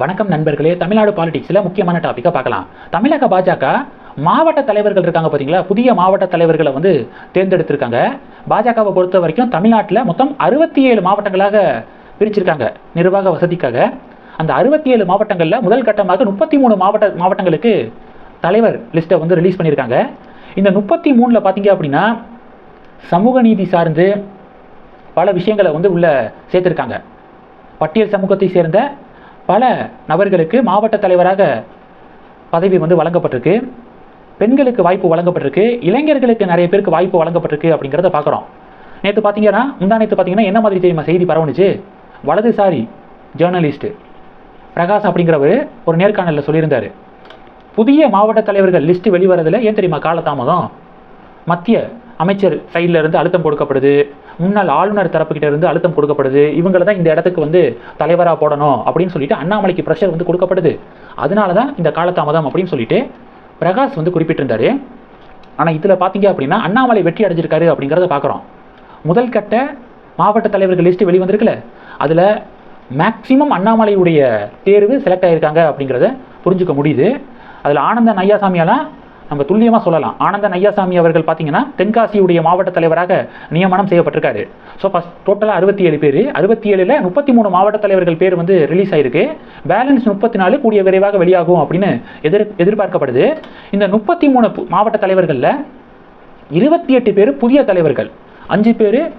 வணக்கம் நண்பர்களே தமிழ்நாடு பாலிடிக்ஸில் முக்கியமான டாப்பிக்கை பார்க்கலாம். தமிழக பாஜக மாவட்ட தலைவர்கள் இருக்காங்க பார்த்தீங்களா புதிய மாவட்ட தலைவர்களை வந்து தேர்ந்தெடுத்திருக்காங்க. பாஜகவை பொறுத்த வரைக்கும் தமிழ்நாட்டில் மொத்தம் அறுபத்தி ஏழு மாவட்டங்களாக பிரிச்சிருக்காங்க நிர்வாக வசதிக்காக. அந்த அறுபத்தி ஏழு மாவட்டங்களில் முதல் கட்டமாக முப்பத்தி மூணு மாவட்ட மாவட்டங்களுக்கு தலைவர் லிஸ்ட்டை வந்து ரிலீஸ் பண்ணியிருக்காங்க. இந்த முப்பத்தி மூணில் பார்த்தீங்க அப்படின்னா சமூக நீதி சார்ந்து பல விஷயங்களை வந்து உள்ளே சேர்த்துருக்காங்க. பட்டியல் சமூகத்தை சேர்ந்த பல நபர்களுக்கு மாவட்ட தலைவராக பதவி வந்து வழங்கப்பட்டிருக்கு. பெண்களுக்கு வாய்ப்பு வழங்கப்பட்டிருக்கு. இளைஞர்களுக்கு நிறைய பேருக்கு வாய்ப்பு வழங்கப்பட்டிருக்கு அப்படிங்கிறத பார்க்குறோம். நேற்று பார்த்தீங்கன்னா முந்தா நேற்று பார்த்தீங்கன்னா என்ன மாதிரி தெரியுமா செய்தி பரவணுச்சு வலதுசாரி ஜேர்னலிஸ்ட்டு பிரகாஷ் அப்படிங்கிறவர் ஒரு நேர்காணலில் சொல்லியிருந்தார். புதிய மாவட்ட தலைவர்கள் லிஸ்ட்டு வெளிவரதில் ஏன் தெரியுமா காலதாமதம்? மத்திய அமைச்சர் சைடில் இருந்து அழுத்தம் கொடுக்கப்படுது. முன்னாள் ஆளுநர் தரப்புக்கிட்ட இருந்து அழுத்தம் கொடுக்கப்படுது. இவங்களை தான் இந்த இடத்துக்கு வந்து தலைவராக போடணும் அப்படின்னு சொல்லிட்டு அண்ணாமலைக்கு ப்ரெஷர் வந்து கொடுக்கப்படுது. அதனால தான் இந்த காலதாமதம் அப்படின்னு சொல்லிட்டு பிரகாஷ் வந்து குறிப்பிட்டிருந்தாரு. ஆனால் இதில் பார்த்தீங்க அப்படின்னா அண்ணாமலை வெற்றி அடைஞ்சிருக்காரு அப்படிங்கிறத பார்க்குறோம் முதல் கட்ட மாவட்ட தலைவர்கள் லிஸ்ட்டு வெளிவந்திருக்குல்ல அதில் மேக்சிமம் அண்ணாமலையுடைய தேர்வு செலக்ட் ஆகியிருக்காங்க அப்படிங்கிறத புரிஞ்சுக்க முடியுது. அதில் ஆனந்த நையாசாமியெல்லாம் நம்ம துல்லியமாக சொல்லலாம். ஆனந்த நையாசாமி அவர்கள் பார்த்தீங்கன்னா தென்காசியுடைய மாவட்ட தலைவராக நியமனம் செய்யப்பட்டிருக்காரு. ஸோ ஃபஸ்ட் டோட்டலாக அறுபத்தி ஏழு பேர். அறுபத்தி ஏழில் முப்பத்தி மூணு மாவட்ட தலைவர்கள் பேர் வந்து ரிலீஸ் ஆயிருக்கு. பேலன்ஸ் முப்பத்தி நாலு கூடிய விரைவாக வெளியாகும் அப்படின்னு எதிர் எதிர்பார்க்கப்படுது. இந்த முப்பத்தி மூணு பு- மாவட்ட தலைவர்களில் இருபத்தி எட்டு பேர் புதிய தலைவர்கள். அஞ்சு பேர்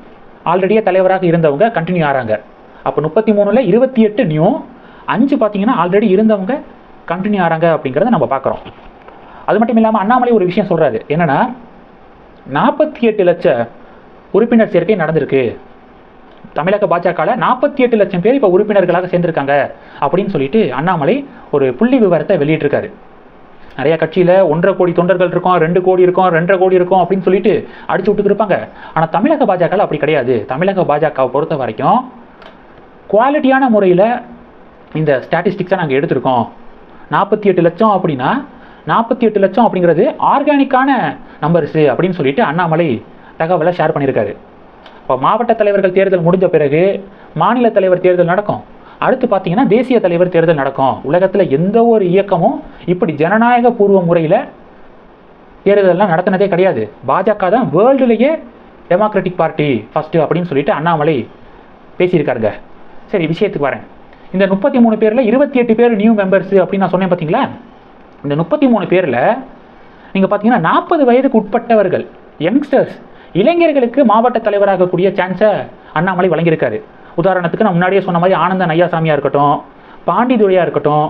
ஆல்ரெடியே தலைவராக இருந்தவங்க கண்டினியூ ஆகிறாங்க அப்போ முப்பத்தி மூணில் இருபத்தி எட்டு நியூ அஞ்சு பார்த்தீங்கன்னா ஆல்ரெடி இருந்தவங்க கண்டினியூ ஆகிறாங்க அப்படிங்கிறத நம்ம பார்க்குறோம் அது மட்டும் இல்லாமல் அண்ணாமலை ஒரு விஷயம் சொல்கிறாரு என்னன்னா நாற்பத்தி எட்டு லட்ச உறுப்பினர் சேர்க்கை நடந்திருக்கு. தமிழக பாஜகவில் நாற்பத்தி எட்டு லட்சம் பேர் இப்போ உறுப்பினர்களாக சேர்ந்திருக்காங்க அப்படின்னு சொல்லிட்டு அண்ணாமலை ஒரு புள்ளி விவரத்தை வெளியிட்டிருக்காரு. நிறைய கட்சியில் ஒன்றரை கோடி தொண்டர்கள் இருக்கும் ரெண்டு கோடி இருக்கும் ரெண்டரை கோடி இருக்கும் அப்படின்னு சொல்லிட்டு அடிச்சு விட்டுட்டு இருப்பாங்க. ஆனால் தமிழக பாஜகவில் அப்படி கிடையாது. தமிழக பாஜகவை பொறுத்த வரைக்கும் குவாலிட்டியான முறையில் இந்த ஸ்டாட்டிஸ்டிக்ஸை நாங்கள் எடுத்திருக்கோம். நாற்பத்தி எட்டு லட்சம் அப்படின்னா நாற்பத்தி எட்டு லட்சம் அப்படிங்கிறது ஆர்கானிக்கான நம்பர்ஸு அப்படின்னு சொல்லிட்டு அண்ணாமலை தகவலை ஷேர் பண்ணியிருக்காரு. இப்போ மாவட்ட தலைவர்கள் தேர்தல் முடிஞ்ச பிறகு மாநில தலைவர் தேர்தல் நடக்கும். அடுத்து பார்த்தீங்கன்னா தேசிய தலைவர் தேர்தல் நடக்கும். உலகத்தில் எந்த ஒரு இயக்கமும் இப்படி ஜனநாயக பூர்வ முறையில் தேர்தலெல்லாம் நடத்தினதே கிடையாது. பாஜக தான் வேர்ல்டுலேயே டெமோக்ராட்டிக் பார்ட்டி ஃபஸ்ட்டு அப்படின்னு சொல்லிட்டு அண்ணாமலை பேசியிருக்காருங்க. சரி விஷயத்துக்கு வரேன். இந்த முப்பத்தி மூணு பேரில் இருபத்தி எட்டு பேர் நியூ மெம்பர்ஸ் அப்படின்னு நான் சொன்னேன் பார்த்தீங்களா இந்த முப்பத்தி மூணு பேரில் நீங்கள் பார்த்தீங்கன்னா நாற்பது வயதுக்கு உட்பட்டவர்கள் யங்ஸ்டர்ஸ் இளைஞர்களுக்கு மாவட்ட தலைவராகக்கூடிய சான்ஸை அண்ணாமலை வழங்கியிருக்காரு. உதாரணத்துக்கு நான் முன்னாடியே சொன்ன மாதிரி ஆனந்த நையாசாமியாக இருக்கட்டும் பாண்டிதுரையாக இருக்கட்டும்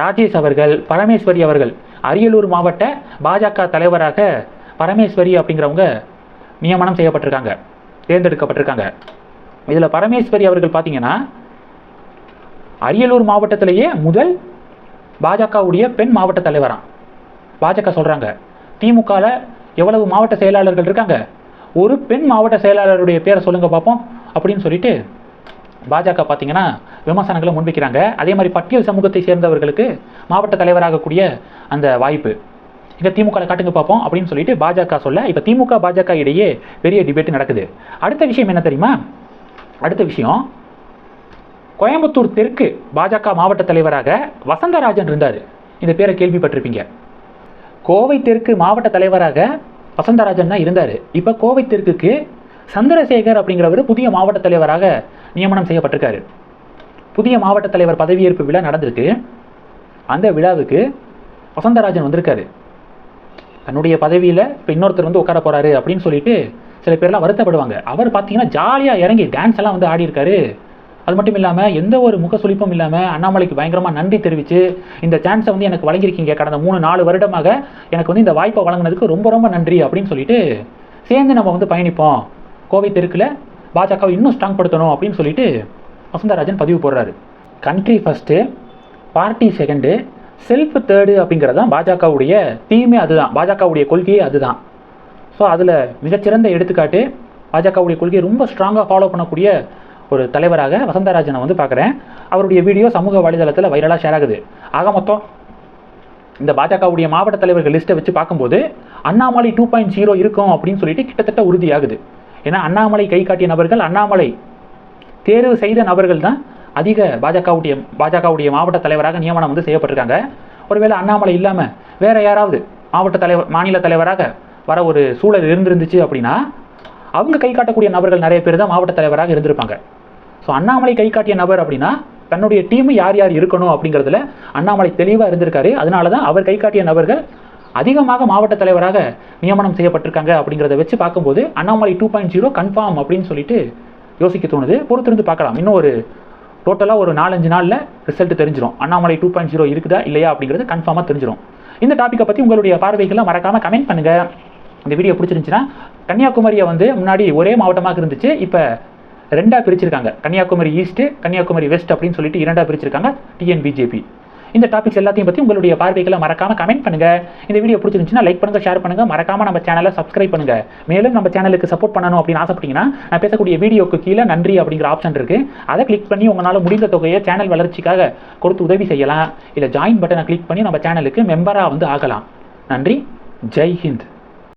ராஜேஷ் அவர்கள் பரமேஸ்வரி அவர்கள் அரியலூர் மாவட்ட பாஜக தலைவராக பரமேஸ்வரி அப்படிங்கிறவங்க நியமனம் செய்யப்பட்டிருக்காங்க தேர்ந்தெடுக்கப்பட்டிருக்காங்க. இதில் பரமேஸ்வரி அவர்கள் பார்த்தீங்கன்னா அரியலூர் மாவட்டத்திலேயே முதல் பாஜகவுடைய பெண் மாவட்ட தலைவராம் பாஜக சொல்கிறாங்க திமுகவில் எவ்வளவு மாவட்ட செயலாளர்கள் இருக்காங்க? ஒரு பெண் மாவட்ட செயலாளருடைய பேரை சொல்லுங்க பார்ப்போம் அப்படின்னு சொல்லிட்டு பாஜக பார்த்தீங்கன்னா விமர்சனங்களை முன்வைக்கிறாங்க. அதே மாதிரி பட்டியல் சமூகத்தை சேர்ந்தவர்களுக்கு மாவட்ட தலைவராகக்கூடிய அந்த வாய்ப்பு. இங்கே திமுக காட்டுங்க பார்ப்போம் அப்படின்னு சொல்லிட்டு பாஜக சொல்ல இப்போ திமுக பாஜக இடையே பெரிய டிபேட் நடக்குது. அடுத்த விஷயம் என்ன தெரியுமா? அடுத்த விஷயம் கோயம்புத்தூர் தெற்கு பாஜக மாவட்ட தலைவராக வசந்தராஜன் இருந்தார். இந்த பேரை கேள்விப்பட்டிருப்பீங்க. கோவை தெற்கு மாவட்ட தலைவராக வசந்தராஜன் தான் இருந்தார். இப்போ கோவை தெற்குக்கு சந்திரசேகர் அப்படிங்கிறவர் புதிய மாவட்ட தலைவராக நியமனம் செய்யப்பட்டிருக்காரு. புதிய மாவட்ட தலைவர் பதவியேற்பு விழா நடந்திருக்கு. அந்த விழாவுக்கு வசந்தராஜன் வந்திருக்காரு. தன்னுடைய பதவியில் இப்போ இன்னொருத்தர் வந்து உட்கார போறாரு அப்படின்னு சொல்லிட்டு சில பேர்லாம் வருத்தப்படுவாங்க. அவர் பார்த்தீங்கன்னா ஜாலியாக இறங்கி டான்ஸ் எல்லாம் வந்து ஆடியிருக்காரு. அது மட்டும் இல்லாமல் எந்த ஒரு முக சுளிப்பும் இல்லாமல் அண்ணாமலைக்கு பயங்கரமாக நன்றி தெரிவித்து இந்த சான்ஸை வந்து எனக்கு வழங்கியிருக்கீங்க. கடந்த மூணு நாலு வருடமாக எனக்கு வந்து இந்த வாய்ப்பை வழங்கினதுக்கு ரொம்ப ரொம்ப நன்றி அப்படின்னு சொல்லிட்டு சேர்ந்து நம்ம வந்து பயணிப்போம். கோவை தெருக்கில் பாஜகவை இன்னும் ஸ்ட்ராங் படுத்தணும் அப்படின்னு சொல்லிட்டு வசந்தராஜன் பதிவு போடுறாரு. Country first party second self third அப்படிங்கிறது தான் பாஜகவுடைய தீமே அதுதான். பாஜகவுடைய கொள்கையே அதுதான். ஸோ அதில் மிகச்சிறந்த எடுத்துக்காட்டு பாஜகவுடைய கொள்கையை ரொம்ப ஸ்ட்ராங்காக ஃபாலோ பண்ணக்கூடிய ஒரு தலைவராக வசந்தராஜனை வந்து பார்க்குறேன். அவருடைய வீடியோ சமூக வலைதளத்தில் வைரலாக ஷேர் ஆகுது. ஆக மொத்தம் இந்த பாஜகவுடைய மாவட்ட தலைவர்கள் லிஸ்ட்டை வச்சு பார்க்கும்போது அண்ணாமலை டூ பாயிண்ட் ஜீரோ இருக்கும் அப்படின்னு சொல்லிட்டு கிட்டத்தட்ட உறுதியாகுது. ஏன்னா அண்ணாமலை கை காட்டிய நபர்கள் அண்ணாமலை தேர்வு செய்த நபர்கள் தான் அதிக பாஜகவுடைய பாஜகவுடைய மாவட்ட தலைவராக நியமனம் வந்து செய்யப்பட்டிருக்காங்க. ஒருவேளை அண்ணாமலை இல்லாமல் வேற யாராவது மாவட்ட தலைவர் மாநில தலைவராக வர ஒரு சூழல் இருந்திருந்துச்சு அப்படின்னா அவங்க கை காட்டக்கூடிய நபர்கள் நிறைய பேர் தான் மாவட்ட தலைவராக இருந்திருப்பாங்க. ஸோ அண்ணாமலை கை காட்டிய நபர் அப்படின்னா தன்னுடைய டீம் யார் யார் இருக்கணும் அப்படிங்கிறதுல அண்ணாமலை தெளிவாக இருந்திருக்காரு. அதனால தான் அவர் கை காட்டிய நபர்கள் அதிகமாக மாவட்ட தலைவராக நியமனம் செய்யப்பட்டிருக்காங்க அப்படிங்கிறத வச்சு பார்க்கும்போது Annamalai two point zero confirm அப்படின்னு சொல்லிட்டு யோசிக்க தோணுது. பொறுத்திருந்து பார்க்கலாம். இன்னும் ஒரு டோட்டலாக ஒரு நாலஞ்சு நாளில் ரிசல்ட் தெரிஞ்சிடும் அண்ணாமலை டூ பாயிண்ட் ஜீரோ இருக்குதா இல்லையா அப்படிங்கிறது கன்ஃபார்மாக தெரிஞ்சிடும் இந்த டாப்பிக்கை பற்றி உங்களுடைய பார்வைகளை மறக்காமல் கமெண்ட் பண்ணுங்கள் இந்த வீடியோ பிடிச்சிருந்துச்சுன்னா கன்னியாகுமரியை வந்து முன்னாடி ஒரே மாவட்டமாக இருந்துச்சு. இப்போ ரெண்டாக பிரிச்சிருக்காங்க. கன்னியாகுமரி ஈஸ்ட்டு கன்னியாகுமரி வெஸ்ட் அப்படின்னு சொல்லிட்டு இரண்டாக பிரிச்சிருக்காங்க டிஎன்பிஜேபி இந்த டாபிக்ஸ் எல்லாத்தையும் பற்றி உங்களுடைய பார்வைகளை மறக்காம கமெண்ட் பண்ணுங்க. இந்த வீடியோ பிடிச்சிருந்துச்சுன்னா லைக் பண்ணுங்க ஷேர் பண்ணுங்க. மறக்காம நம்ம சேனலை சப்ஸ்கிரைப் பண்ணுங்க. மேலும் நம்ம சேனலுக்கு சப்போர்ட் பண்ணணும் அப்படின்னு ஆசைப்பட்டீங்கன்னா நான் பேசக்கூடிய வீடியோக்கு கீழே நன்றி அப்படிங்கிற ஆப்ஷன் இருக்கு. அதை கிளிக் பண்ணி உங்களால் முடிந்த தொகையை சேனல் வளர்ச்சிக்காக கொடுத்து உதவி செய்யலாம். இல்லை ஜாயின் பட்டனை கிளிக் பண்ணி நம்ம சேனலுக்கு மெம்பராக வந்து ஆகலாம். நன்றி. ஜெய் ஹிந்த்.